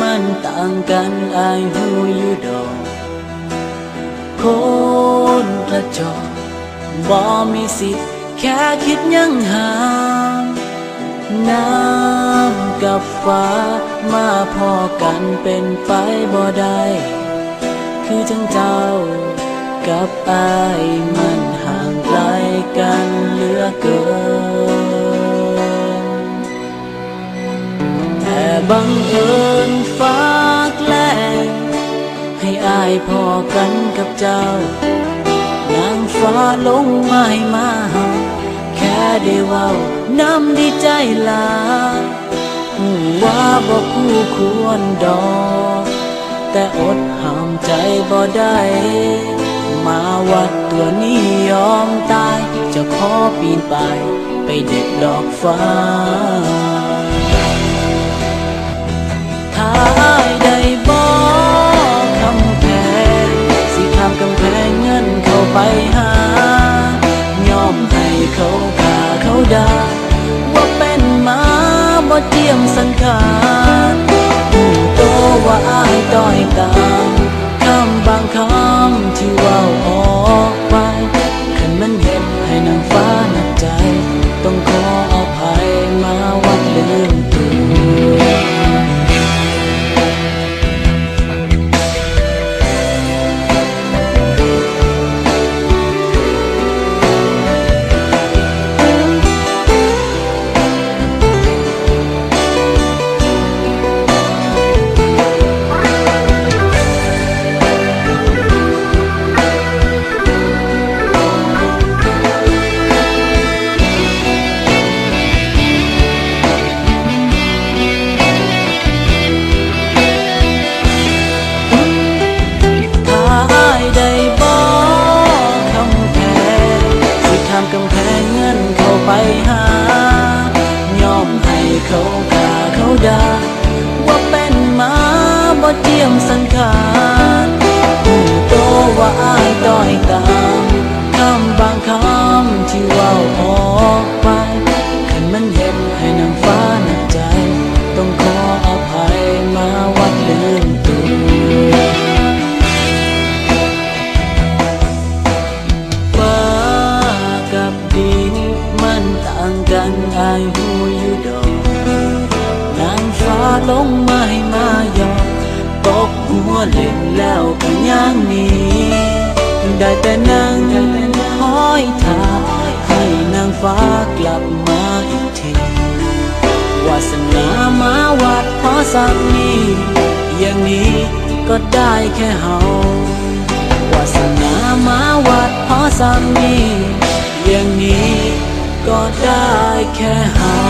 มันต่ายหูอยู่ดอกคนกระจอกบ่มีสิทธิ์แค่คิดยังหาน้ำกับฟ้ามาพอกันเป็นไปบ่ได้ คือจังเจ้ากับอายมันห่างไกลกันเหลือเกินแต่บังเอิญายพอกันกับเจ้านางฟ้าลงมาให้มาหาแค่ได้ว้าน้ำดีใจลาหูว่าบ่คู่ควรดอกแต่อดห้ามใจบ่ได้มาวัดตัวนี้ยอมตาย จะขอปีนไปไปเด็ดดอกฟ้า บ่เจียมสังขารหูโตว่าอายต้อยตามคำบางคำที่ว่าออกไปขันมันเห็นให้นางฟ้าหนักใจ ต้องขออภัยมาามกำแพงเงินเข้าไปหา ยอมให้เขากาเขาดาว่าเป็นมาบ่เจียมสังขา อายหูอยู่ดอกนางฟ้าลงมาให้มายอมตกหัวเล่นแล้วก็ย่างนี้ได้แต่นั่งคอยท่าให้นางฟ้ากลับมาอีกทีวาสนามาวัดพอสักนี้อย่างนี้ก็ได้แค่เฮาวาสนามาวัดพอสักนี้อย่ามี ได้แค่เฮา